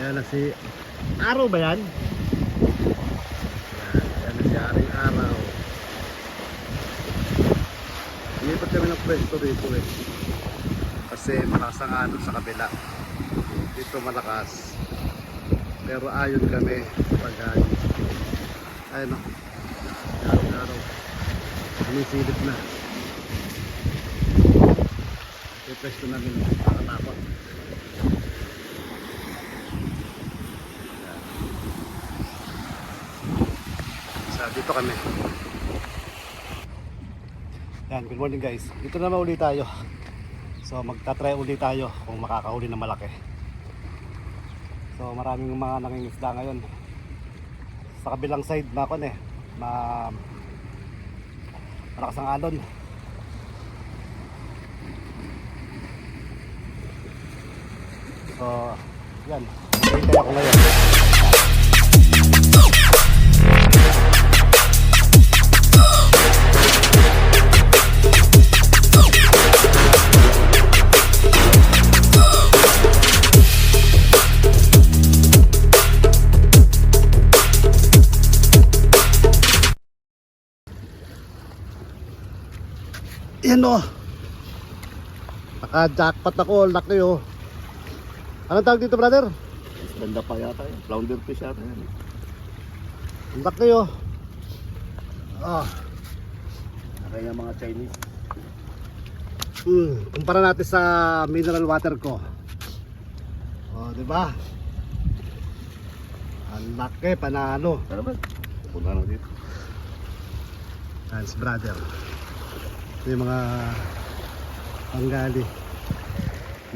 Ayan na si Araw ba yan? Ayan, ayan na si Aring Araw. Inipat kami ng pwesto rito eh. Kasi malakas ang ano sa kabila. Dito malakas. Pero ayon kami pag Ayun o. Aring Araw. Sumisilip na. Yung pwesto namin nakatakot. Dito kami. Yan, good morning guys. Dito naman uli tayo. So magta-try uli tayo kung makakahuli ng malaki. So maraming mga nangingisda ngayon. Sa kabilang side na kon eh. Ma malakas ang alon. So, yan. Hintay ako ngayon. Yan o. Naka-jackpot ako. Laki o. Anong tawag dito brother? Ganda pa yata yun. Flounder fish yata yan. Ang laki o. Ah. Kaya mga Chinese. Hmm, kumpara natin sa mineral water ko. Oh, di ba? Ang laki panalo. Ano ba? Punta na dito. Hans brother. Ito yung mga Bengali.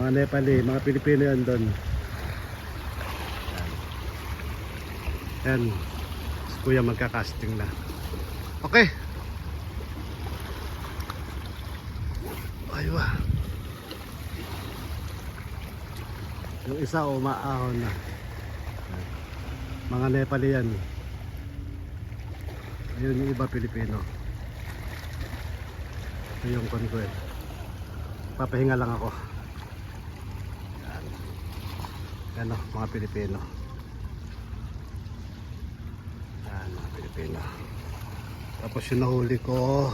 Mga Nepali, mga Pilipino yan doon. Yan. Si Kuya magka-casting na. Okay. Aywa. Yung isa umaahon na. Mga Nepali yan. Ayun yung iba Pilipino. Ito yung conquer. Papahinga lang ako. Yan. Yan o, mga Pilipino. Yan, mga Pilipino. Tapos yung nahuli ko.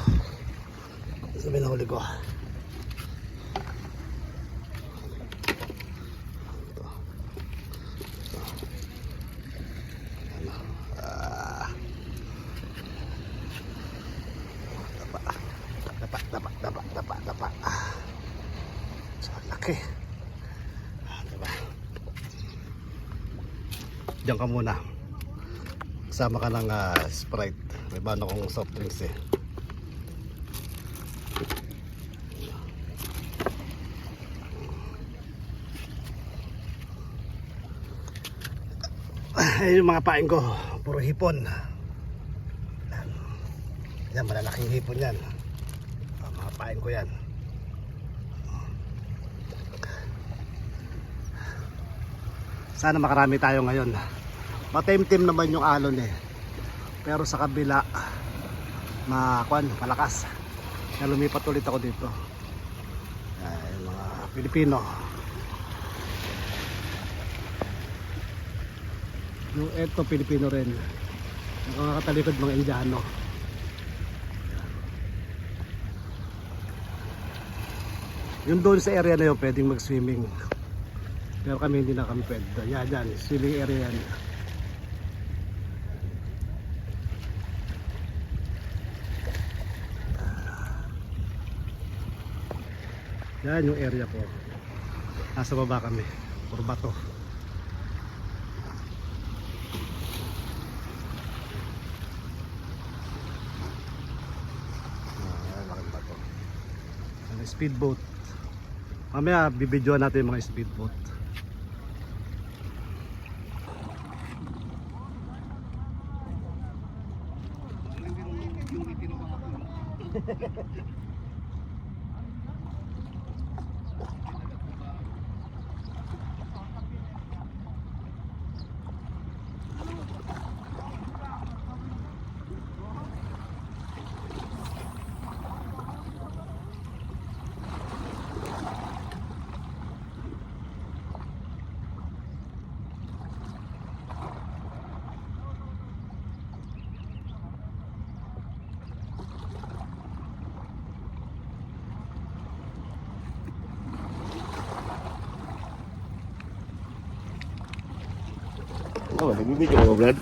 Sabi nahuli ko. Ito. Ito. Yan o. Ah. Dapa. Dapa, dapa, dapa, dapa, dapa. So, laki. Ah, diba? Diyan ka muna. Kasama ka ng ah, Sprite. May bano kong soft drinks eh. Ayun yung mga pain ko. Puro hipon. Yan, malalaking hipon yan. Ah, mga pain ko yan. Sana makarami tayo ngayon. Matimtim naman yung alon eh. Pero sa kabila, makwan, malakas. Kaya lumipat ulit ako dito. Ay, mga Pilipino. Yung eto Pilipino rin. Yung mga katalikod mga Indiano. Yung doon sa area na yun, pwedeng mag-swimming. Pero kami hindi na kami pwede. Yan, yan. Swimming area yan. yan yung area po. Nasa baba kami. Kurbato speedboat. Mamaya bibidyoan natin yung mga speedboat. Oh, nagbibigay mo, Brad.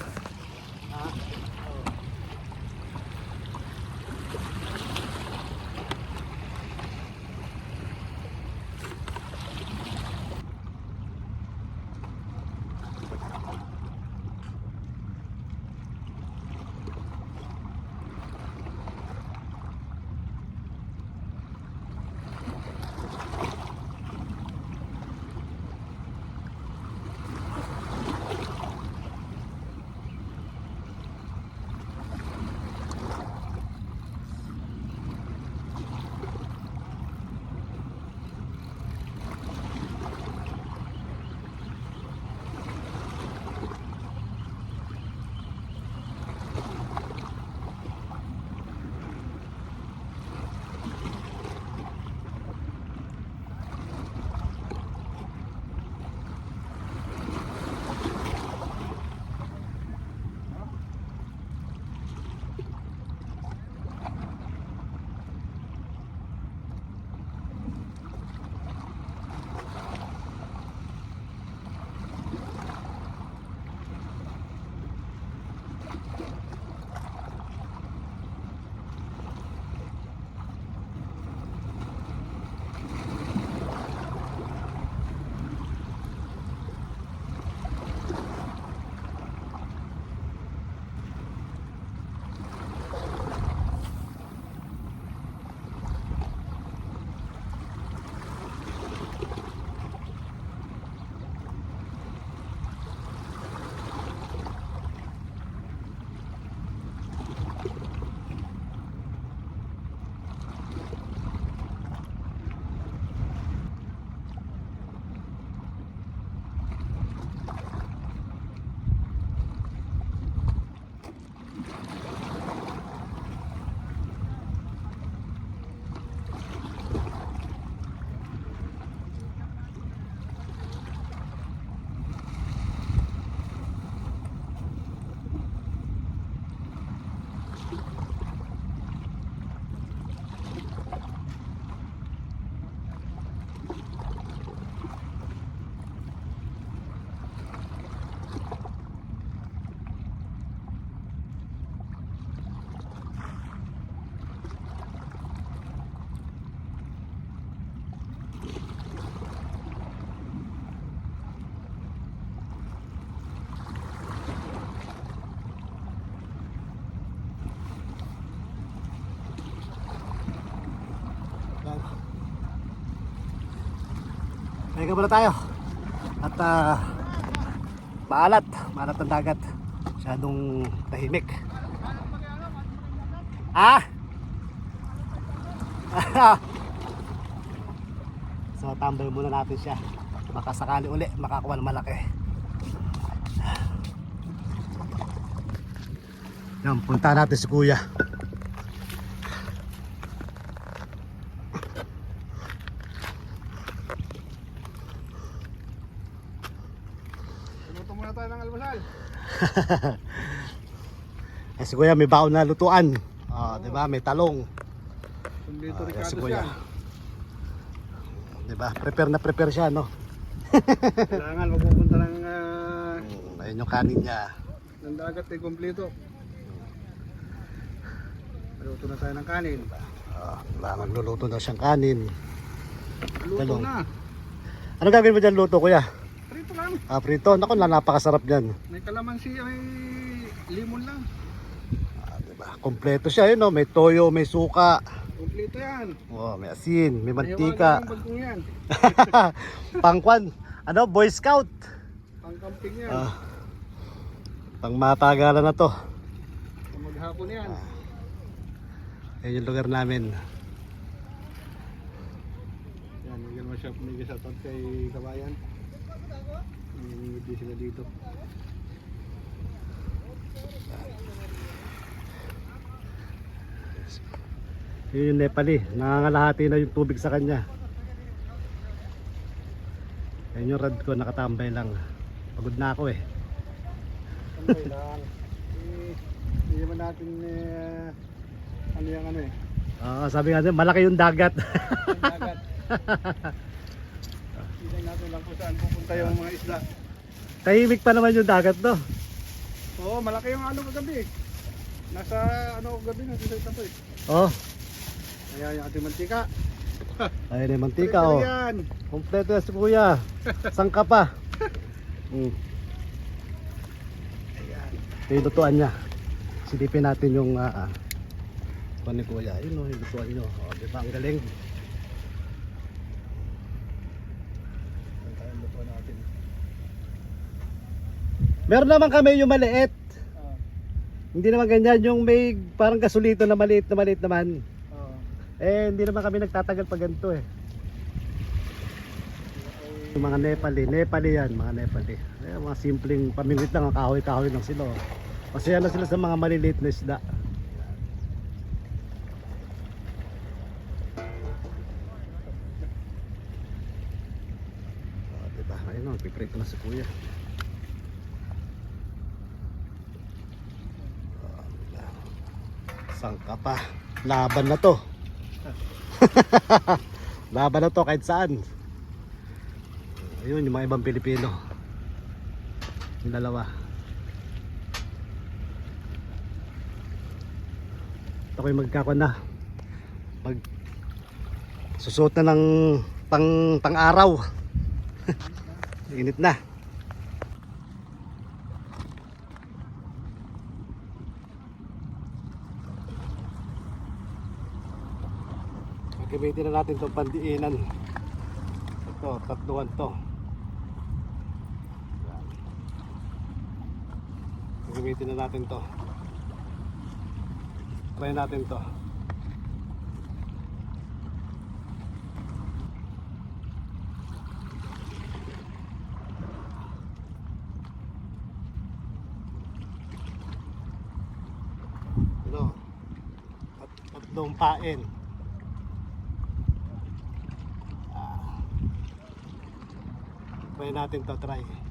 Pahinga muna tayo. At ah, maalat. Maalat ang dagat. Masyadong tahimik. Ah! so tambay muna natin siya. Baka sakali uli makakuha ng malaki. Yan, punta natin si kuya. Muna tayo ng almusal. Eh, si kuya may baon na lutuan. Ah, 'di ba? May talong. Kumbito Ah, yan si Ricardo kuya. 'Di ba? Prepare na prepare siya, no? Kailangan magpupunta ng, ah, Mm, ayun yung kanin niya. ng dagat ay kumpleto. Luto na tayo ng kanin. Ah, uh, nagluluto na siyang kanin. Luto Talong. na. Ano gagawin mo dyan luto, kuya? Lang. Ah, prito. Naku, na napakasarap dyan. May kalamansi, may limon lang. Ah, diba? Kompleto siya, yun, no? May toyo, may suka. Kumpleto yan. Oh, may asin, may mantika. yung bagong yan. Pangkwan. Ano, Boy Scout. Pang-camping yan. Ah, pang matagalan na to. Pang maghapon yan. Yan yung lugar namin. Yan, gano'n siya. May shoutout kay Kabayan. Hindi sila dito. Yun yung Nepali. Nangangalahati na yung tubig sa kanya. Yan yung rad ko, nakatambay lang. Pagod na ako eh. Tambay lang. Eh, Hindi naman natin eh, ano yung ano eh. Oo, sabi nga malaki yung dagat. Ang dagat. Tingnan natin lang kung saan pupunta yung mga isda. Tahimik pa naman yung dagat no. Oo, malaki yung ano kagabi. Nasa ano kagabi nasa sa ito eh. Oh, Ayan yung ating mantika. ayun yung mantika oh. yan. Kompleto yan si kuya. Saan ka pa? Mm. Ayan. Ito yung lutuan niya. Silipin natin yung uh, uh, ni kuya. Yun o, yung lutuan nyo. O, di ba? Ang galing. Ayan tayo luto natin. Meron naman kami yung maliit. Ah, Hindi naman ganyan yung may parang gasolito na maliit na maliit naman. ah. Eh, hindi naman kami nagtatagal pa ganito eh. Yung mga Nepali, Nepali yan, mga Nepali. Eh, mga simpleng pamingwit lang, ang kahoy-kahoy lang sila. oh. Masaya na sila sa mga maliliit na isda. Oh, diba? Ayun o, piprito na si kuya. Oh, diba? Saan ka pa? Laban na to. Laban na to kahit saan. Ayun, yung mga ibang Pilipino. Yung dalawa. Ito ko yung magkakon na. Mag susuot na ng pang, pang araw. Init na. Gagamitin na natin itong pandiinan. Ito, tatluan to. Yan. Gagamitin na natin to. Try natin to. Ano? At tatlong pain. Try natin to, try.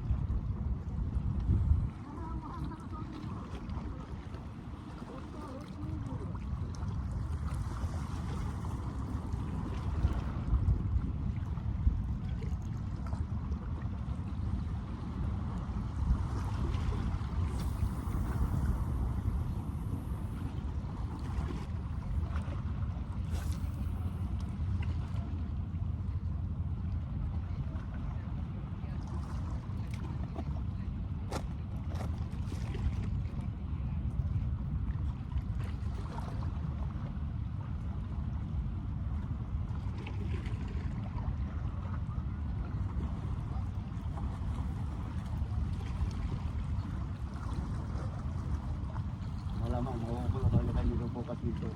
Malamang, makukulo ka na kayo ng pupas dito.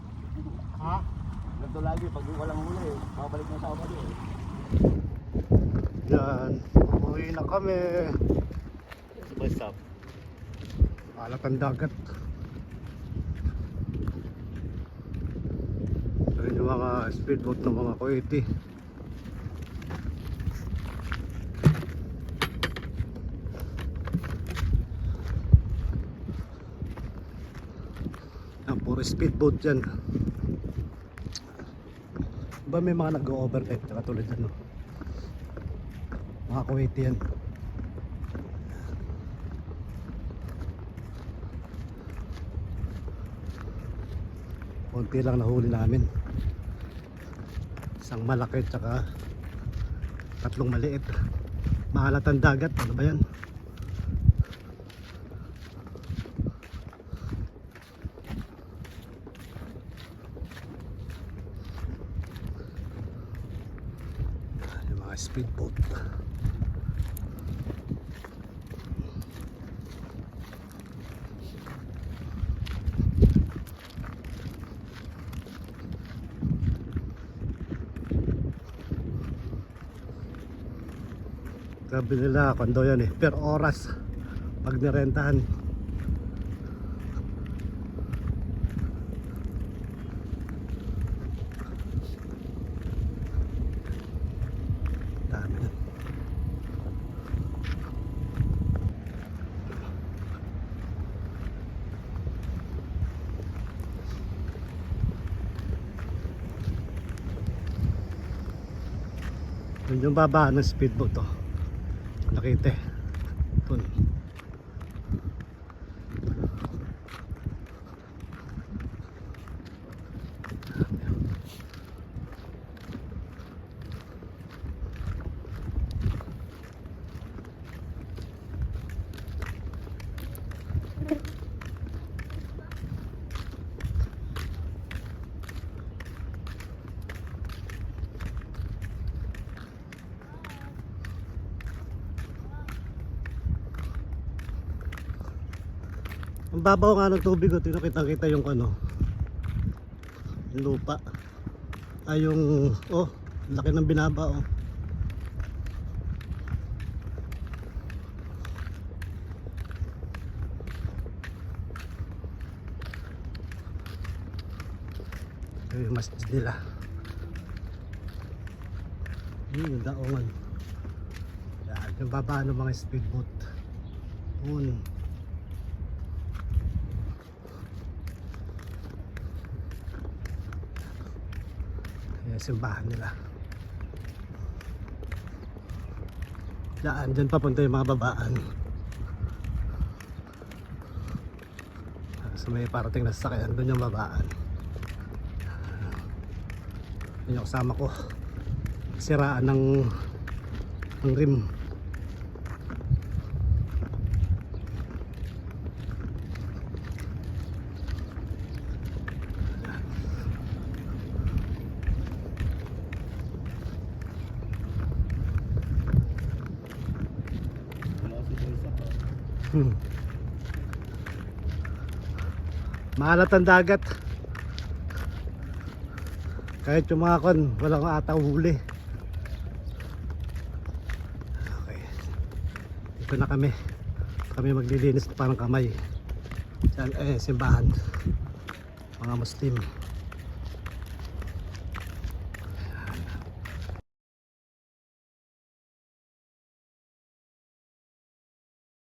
Ha? Ganito lagi, pag walang huli, babalik na sa ako eh. Yan. Uwi na kami. What's up? Alat ang dagat. Rin yung mga speedboat ng mga Kuwaiti. Puro speedboat yan. Ba may mga nag-overtake katulad ano. Mga Kuwaiti yan. konti lang nahuli namin isang malaki tsaka tatlong maliit mahalatan dagat ano ba yan speedboat Sabi nila, kondo yan eh, per oras pag nirentahan. yung baba ng speedboat to oh. nakita eh. ito Thank babaw nga ng tubig, oh, tinakita kita yung ano, yung lupa. Ay yung, oh, laki ng binaba, oh. Ito yung masjid nila. Yun yung daungan. Yan, yung baba ng mga speedboat. Yun. Simbahan nila. Yan, dyan papunta yung mga babaan. Sa may parating na sasakyan, doon yung babaan. Yun yung kasama ko. Siraan ng, ng rim. Hmm. Maalat ang dagat. Kahit yung mga kon, walang ata huli. Okay. Dito na kami. Kami maglilinis pa ng kamay. Diyan, eh, simbahan. Mga Muslim.